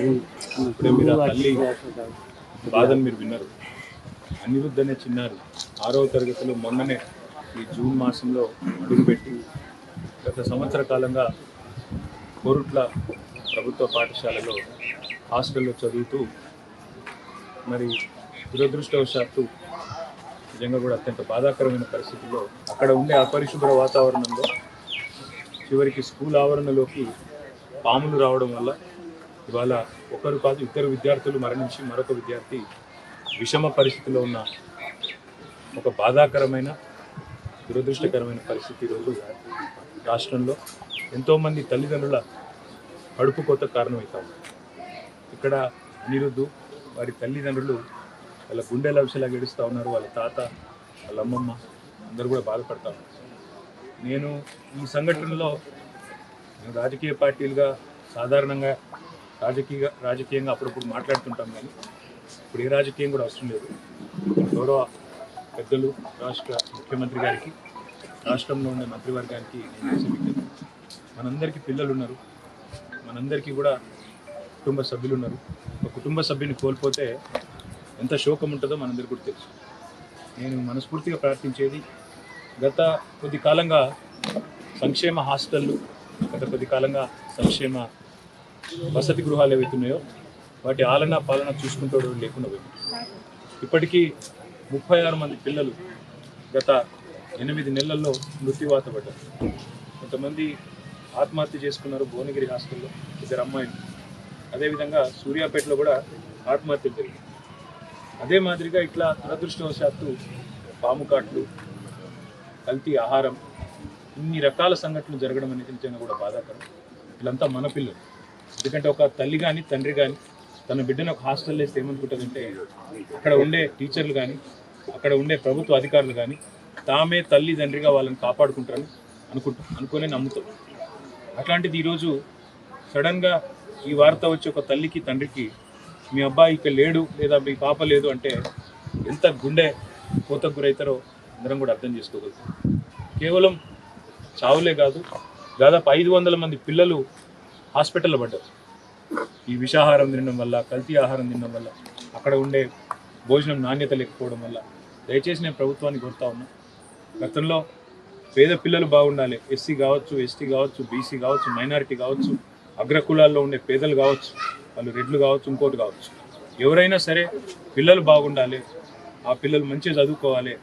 ఇప్పుడే మీరు ఆ తల్లి బాధను మీరు విన్నారు. అనిరుద్ధ్ అనే చిన్నారు. ఆరవ తరగతిలో మొన్ననే ఈ జూన్ మాసంలో అడుగుపెట్టి గత సంవత్సర కాలంగా కోరుట్ల ప్రభుత్వ పాఠశాలలో హాస్టల్లో చదువుతూ మరి దురదృష్టవశాత్తు నిజంగా కూడా అత్యంత బాధాకరమైన పరిస్థితుల్లో అక్కడ ఉండే అపరిశుభ్ర వాతావరణంలో చివరికి స్కూల్ ఆవరణలోకి పాములు రావడం వల్ల ఇవాళ ఒకరు కాదు ఇద్దరు విద్యార్థులు మరణించి మరొక విద్యార్థి విషమ పరిస్థితిలో ఉన్న ఒక బాధాకరమైన దురదృష్టకరమైన పరిస్థితి ఈరోజు రాష్ట్రంలో. ఎంతోమంది తల్లిదండ్రుల కడుపు కోత కారణమవుతాము ఇక్కడ అనిరుద్ధు వారి తల్లిదండ్రులు వాళ్ళ గుండె లవిషలా గడుస్తూ ఉన్నారు. వాళ్ళ తాత వాళ్ళ అమ్మమ్మ అందరూ కూడా బాధపడతా ఉన్నారు. నేను ఈ సంఘటనలో రాజకీయ పార్టీలుగా సాధారణంగా రాజకీయ రాజకీయంగా అప్పుడప్పుడు మాట్లాడుతుంటాం కానీ ఇప్పుడు ఏ రాజకీయం కూడా అవసరం లేదు. గౌరవ పెద్దలు రాష్ట్ర ముఖ్యమంత్రి గారికి రాష్ట్రంలో ఉండే మంత్రివర్గానికి నేను మనందరికీ పిల్లలు ఉన్నారు. మనందరికీ కూడా కుటుంబ సభ్యులు ఉన్నారు. ఒక కుటుంబ సభ్యుని కోల్పోతే ఎంత శోకం ఉంటుందో మనందరికీ కూడా తెలుసు. నేను మనస్ఫూర్తిగా ప్రార్థించేది గత కొద్ది కాలంగా సంక్షేమ హాస్టళ్ళు గత కొద్ది కాలంగా సంక్షేమ వసతి గృహాలు ఏవైతున్నాయో వాటి ఆలన పాలన చూసుకుంటూ లేకుండా పోయింది. ఇప్పటికీ ముప్పై ఆరు మంది పిల్లలు గత ఎనిమిది నెలల్లో మృత్యువాత పడ్డారు. కొంతమంది ఆత్మహత్య చేసుకున్నారు భువనగిరి హాస్టల్లో ఇద్దరు అమ్మాయిలు. అదేవిధంగా సూర్యాపేటలో కూడా ఆత్మహత్యలు జరిగాయి. అదే మాదిరిగా ఇట్లా దురదృష్టవశాత్తు పాము కాట్లు కల్తీ ఆహారం ఇన్ని రకాల సంఘటనలు జరగడం అనేది నిజంగా కూడా బాధాకరం. వీళ్ళంతా మన పిల్లలు. ఎందుకంటే ఒక తల్లి కానీ తండ్రి కానీ తన బిడ్డను ఒక హాస్టల్లో వేస్తే ఏమనుకుంటుందంటే అక్కడ ఉండే టీచర్లు కానీ అక్కడ ఉండే ప్రభుత్వ అధికారులు కానీ తామే తల్లి తండ్రిగా వాళ్ళని కాపాడుకుంటారని అనుకుంటాం అనుకునే నమ్ముతాం. అట్లాంటిది ఈరోజు సడన్గా ఈ వార్త వచ్చి ఒక తల్లికి తండ్రికి మీ అబ్బాయి ఇక్కడ లేడు లేదా మీ పాప లేదు అంటే ఎంత గుండె కోతకు గురవుతారో అందరం కూడా అర్థం చేసుకోగలుగుతాం. కేవలం చావులే కాదు దాదాపు ఐదు వందల మంది పిల్లలు హాస్పిటల్లో పడ్డారు. ఈ విషాహారం తినడం వల్ల కల్తీ ఆహారం తినడం వల్ల అక్కడ ఉండే భోజనం నాణ్యత లేకపోవడం వల్ల దయచేసి నేను ప్రభుత్వాన్ని కోరుతా ఉన్నా. గతంలో పేద పిల్లలు బాగుండాలి. ఎస్సీ కావచ్చు ఎస్టీ కావచ్చు బీసీ కావచ్చు మైనారిటీ కావచ్చు అగ్రకులాల్లో ఉండే పేదలు కావచ్చు వాళ్ళు రెడ్లు కావచ్చు ఇంకోటి కావచ్చు. ఎవరైనా సరే పిల్లలు బాగుండాలి. ఆ పిల్లలు మంచిగా చదువుకోవాలి.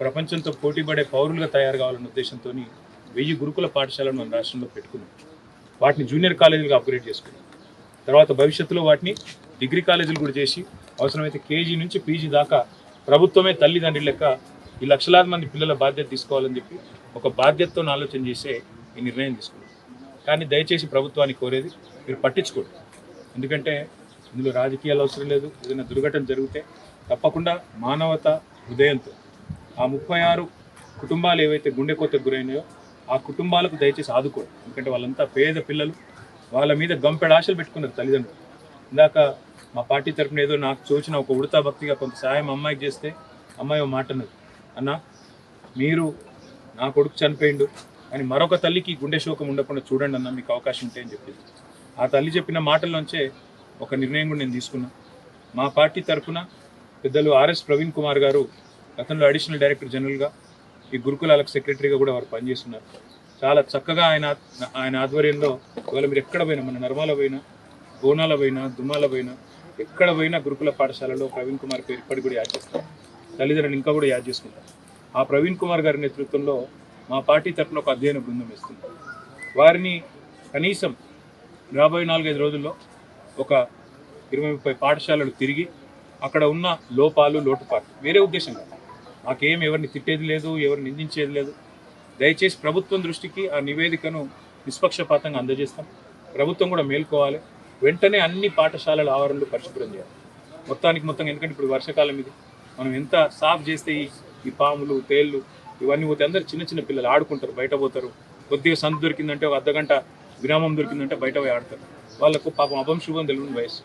ప్రపంచంతో పోటీపడే పౌరులుగా తయారు కావాలన్న ఉద్దేశంతో వెయ్యి గురుకుల పాఠశాలను మన రాష్ట్రంలో పెట్టుకున్నాం. వాటిని జూనియర్ కాలేజీలుగా అప్గ్రేడ్ చేసుకున్నాం. తర్వాత భవిష్యత్తులో వాటిని డిగ్రీ కాలేజీలు కూడా చేసి అవసరమైతే కేజీ నుంచి పీజీ దాకా ప్రభుత్వమే తల్లిదండ్రుల లెక్క ఈ లక్షలాది మంది పిల్లల బాధ్యత తీసుకోవాలని చెప్పి ఒక బాధ్యతతో ఆలోచన చేసే ఈ నిర్ణయం తీసుకున్నాం. కానీ దయచేసి ప్రభుత్వాన్ని కోరేది మీరు పట్టించుకోండి. ఎందుకంటే ఇందులో రాజకీయాలు అవసరం లేదు. ఏదైనా దుర్ఘటన జరిగితే తప్పకుండా మానవత హృదయంతో ఆ ముప్పై ఆరు కుటుంబాలు ఏవైతే గుండె కోతకు గురైనాయో ఆ కుటుంబాలకు దయచేసి ఆదుకోండి. ఎందుకంటే వాళ్ళంతా పేద పిల్లలు. వాళ్ళ మీద గంపెడ ఆశలు పెట్టుకున్నారు తల్లిదండ్రులు. ఇందాక మా పార్టీ తరపున ఏదో నాకు చూసిన ఒక ఉడతా భక్తిగా కొంత సాయం అమ్మాయికి చేస్తే అమ్మాయి ఓ మాట అన్నది. అన్న మీరు నా కొడుకు చనిపోయిండు. కానీ మరొక తల్లికి గుండె శోకం ఉండకుండా చూడండి అన్న మీకు అవకాశం ఉంటే అని చెప్పింది. ఆ తల్లి చెప్పిన మాటల్లోంచే ఒక నిర్ణయం కూడా నేను తీసుకున్నా. మా పార్టీ తరపున పెద్దలు ఆర్ఎస్ ప్రవీణ్ కుమార్ గారు గతంలో అడిషనల్ డైరెక్టర్ జనరల్గా ఈ గురుకులాలకు సెక్రటరీగా కూడా వారు పనిచేస్తున్నారు. చాలా చక్కగా ఆయన ఆయన ఆధ్వర్యంలో ఇవాళ మీరు ఎక్కడ పోయినా మన నర్మాల పోయినా బోనాల పోయినా దుమ్మాల పోయినా ఎక్కడ పోయినా గురుకుల పాఠశాలలో ప్రవీణ్ కుమార్ పేరు ఇప్పటికి కూడా యాడ్ చేస్తారు. తల్లిదండ్రులు ఇంకా కూడా యాడ్ చేసుకుంటారు. ఆ ప్రవీణ్ కుమార్ గారి నేతృత్వంలో మా పార్టీ తరఫున ఒక అధ్యయన బృందం ఇస్తుంది వారిని కనీసం రాబోయే నాలుగైదు రోజుల్లో ఒక ఇరవై ముప్పై పాఠశాలలు తిరిగి అక్కడ ఉన్న లోపాలు లోటుపాట్లు వేరే ఉద్దేశం కాదు. నాకేం ఎవరిని తిట్టేది లేదు ఎవరిని నిందించేది లేదు. దయచేసి ప్రభుత్వం దృష్టికి ఆ నివేదికను నిష్పక్షపాతంగా అందజేస్తాం. ప్రభుత్వం కూడా మేల్కోవాలి. వెంటనే అన్ని పాఠశాలల ఆవరణలు పరిశుభ్రం చేయాలి. మొత్తానికి మొత్తం ఎందుకంటే ఇప్పుడు వర్షాకాలం ఇది. మనం ఎంత సాఫ్ చేస్తే ఈ పాములు తేళ్ళు ఇవన్నీ పోతే అందరు చిన్న చిన్న పిల్లలు ఆడుకుంటారు బయట పోతారు. కొద్దిగా సంత దొరికిందంటే ఒక అర్ధగంట విరామం దొరికిందంటే బయట పోయి ఆడతారు. వాళ్ళకు పాపం అపంశుభం తెలియని వయసు.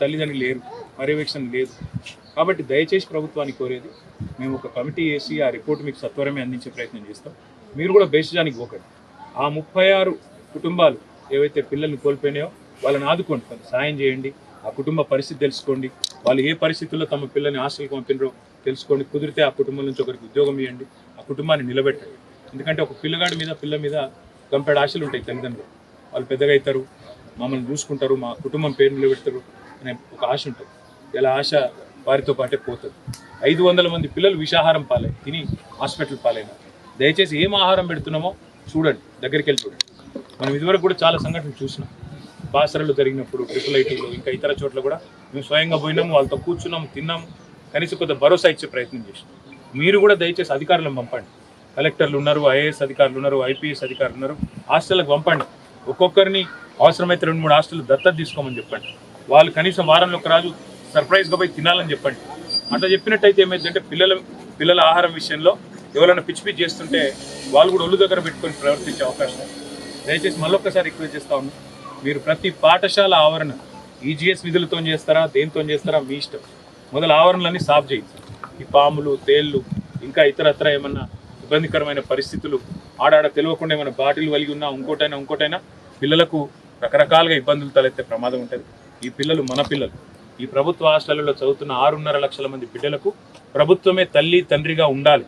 తల్లిదండ్రులు లేరు. పర్యవేక్షణ లేదు. కాబట్టి దయచేసి ప్రభుత్వానికి కోరేది మేము ఒక కమిటీ వేసి ఆ రిపోర్ట్ మీకు సత్వరమే అందించే ప్రయత్నం చేస్తాం. మీరు కూడా బేసిజానికి పోకండి. ఆ ముప్పై ఆరు కుటుంబాలు ఏవైతే పిల్లల్ని కోల్పోయినాయో వాళ్ళని ఆదుకోండి. కొంత సాయం చేయండి. ఆ కుటుంబ పరిస్థితి తెలుసుకోండి. వాళ్ళు ఏ పరిస్థితుల్లో తమ పిల్లల్ని హాస్టల్కి పంపినరో తెలుసుకోండి. కుదిరితే ఆ కుటుంబం నుంచి ఒకరికి ఉద్యోగం ఇవ్వండి. ఆ కుటుంబాన్ని నిలబెట్టండి. ఎందుకంటే ఒక పిల్లగాడి మీద పిల్ల మీద గంపెడు ఆశలు ఉంటాయి తల్లిదండ్రులు. వాళ్ళు పెద్దగా అవుతారు మమ్మల్ని చూసుకుంటారు మా కుటుంబం పేరు నిలబెడతారు అనే ఒక ఆశ ఉంటుంది. ఇలా ఆశ వారితో పాటే పోతుంది. ఐదు వందల మంది పిల్లలు విషాహారం పాలై తిని హాస్పిటల్ పాలైన దయచేసి ఏం ఆహారం పెడుతున్నామో చూడండి. దగ్గరికి వెళ్ళి చూడండి. మనం ఇదివరకు కూడా చాలా సంఘటనలు చూసినాం. బాసరలు జరిగినప్పుడు ట్రిపుల్ ఐటీలో ఇంకా ఇతర చోట్ల కూడా మేము స్వయంగా పోయినాము వాళ్ళతో కూర్చున్నాము తిన్నాము కనీసం కొంత భరోసా ఇచ్చే ప్రయత్నం చేసినాం. మీరు కూడా దయచేసి అధికారులను పంపండి. కలెక్టర్లు ఉన్నారు ఐఏఎస్ అధికారులు ఉన్నారు ఐపీఎస్ అధికారులు ఉన్నారు. హాస్టల్కి పంపండి. ఒక్కొక్కరిని అవసరమైతే రెండు మూడు హాస్టల్ దత్తత తీసుకోమని చెప్పండి. వాళ్ళు కనీసం వారంలో ఒక రాజు సర్ప్రైజ్గా పోయి తినాలని చెప్పండి. అట్లా చెప్పినట్టయితే ఏమైందంటే పిల్లల పిల్లల ఆహారం విషయంలో ఎవరైనా పిచ్చి పిచ్చి చేస్తుంటే వాళ్ళు కూడా ఒళ్ళు దగ్గర పెట్టుకొని ప్రవర్తించే అవకాశం దయచేసి మళ్ళొక్కసారి రిక్వెస్ట్ చేస్తా ఉన్నాను మీరు ప్రతి పాఠశాల ఆవరణ ఈజీఎస్ విధులతో చేస్తారా దేనితో చేస్తారా మీ ఇష్టం. మొదలు ఆవరణలన్నీ సాఫ్ చేయించాలి ఈ పాములు తేళ్ళు ఇంకా ఇతరత్ర ఏమన్నా ఇబ్బందికరమైన పరిస్థితులు ఆడాడ తెలియకుండా ఏమైనా బాటిల్ వలిగి ఉన్నా ఇంకోటైనా ఇంకోటైనా పిల్లలకు రకరకాలుగా ఇబ్బందులు తలెత్తే ప్రమాదం ఉంటుంది. ఈ పిల్లలు మన పిల్లలు. ఈ ప్రభుత్వ హాస్టళ్ళలో చదువుతున్న ఆరున్నర లక్షల మంది బిడ్డలకు ప్రభుత్వమే తల్లి తండ్రిగా ఉండాలి.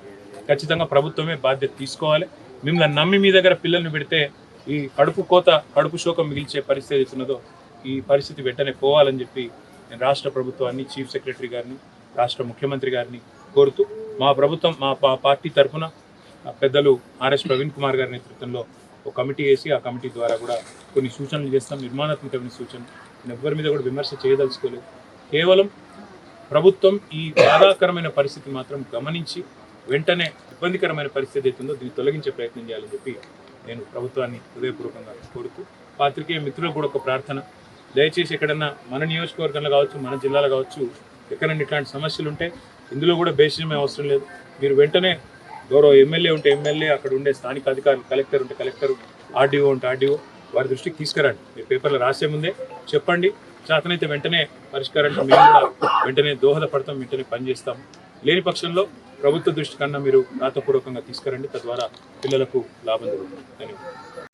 ఖచ్చితంగా ప్రభుత్వమే బాధ్యత తీసుకోవాలి. మిమ్మల్ని నమ్మి మీ దగ్గర పిల్లల్ని పెడితే ఈ కడుపు కోత కడుపు శోకం మిగిల్చే పరిస్థితి ఏదైతున్నదో ఈ పరిస్థితి వెంటనే పోవాలని చెప్పి నేను రాష్ట్ర ప్రభుత్వాన్ని చీఫ్ సెక్రటరీ గారిని రాష్ట్ర ముఖ్యమంత్రి గారిని కోరుతూ మా ప్రభుత్వం మా పా- పార్టీ తరఫున పెద్దలు ఆర్ఎస్ ప్రవీణ్ కుమార్ గారి నేతృత్వంలో ఒక కమిటీ వేసి ఆ కమిటీ ద్వారా కూడా కొన్ని సూచనలు చేస్తాం. నిర్మాణాత్మకమైన సూచనలు. నేను ఎవ్వరి మీద కూడా విమర్శ చేయదలుచుకోలేదు. కేవలం ప్రభుత్వం ఈ బాధాకరమైన పరిస్థితి మాత్రం గమనించి వెంటనే ఇబ్బందికరమైన పరిస్థితి అవుతుందో దీన్ని తొలగించే ప్రయత్నం చేయాలని చెప్పి నేను ప్రభుత్వాన్ని హృదయపూర్వకంగా కోరుతూ పాత్రికేయ మిత్రులకు కూడా ఒక ప్రార్థన. దయచేసి ఎక్కడన్నా మన నియోజకవర్గంలో కావచ్చు మన జిల్లాలో కావచ్చు ఎక్కడన్నా ఇట్లాంటి సమస్యలు ఉంటే ఇందులో కూడా బేసిజమే అవసరం లేదు. మీరు వెంటనే గౌరవ ఎమ్మెల్యే ఉంటే ఎమ్మెల్యే అక్కడ ఉండే స్థానిక అధికారులు కలెక్టర్ ఉంటే కలెక్టర్ ఆర్డీఓ ఉంటే ఆర్డీఓ వారి దృష్టికి తీసుకురండి. మీ పేపర్లో రాసే ముందే చెప్పండి. చేతనైతే వెంటనే పరిష్కారానికి మేము కూడా వెంటనే దోహదపడతాం వెంటనే పనిచేస్తాం. లేని పక్షంలో ప్రభుత్వ దృష్టి కన్నా మీరు రాతపూర్వకంగా తీసుకురండి తద్వారా పిల్లలకు లాభం జరుగుతుంది ధన్యవాదాలు.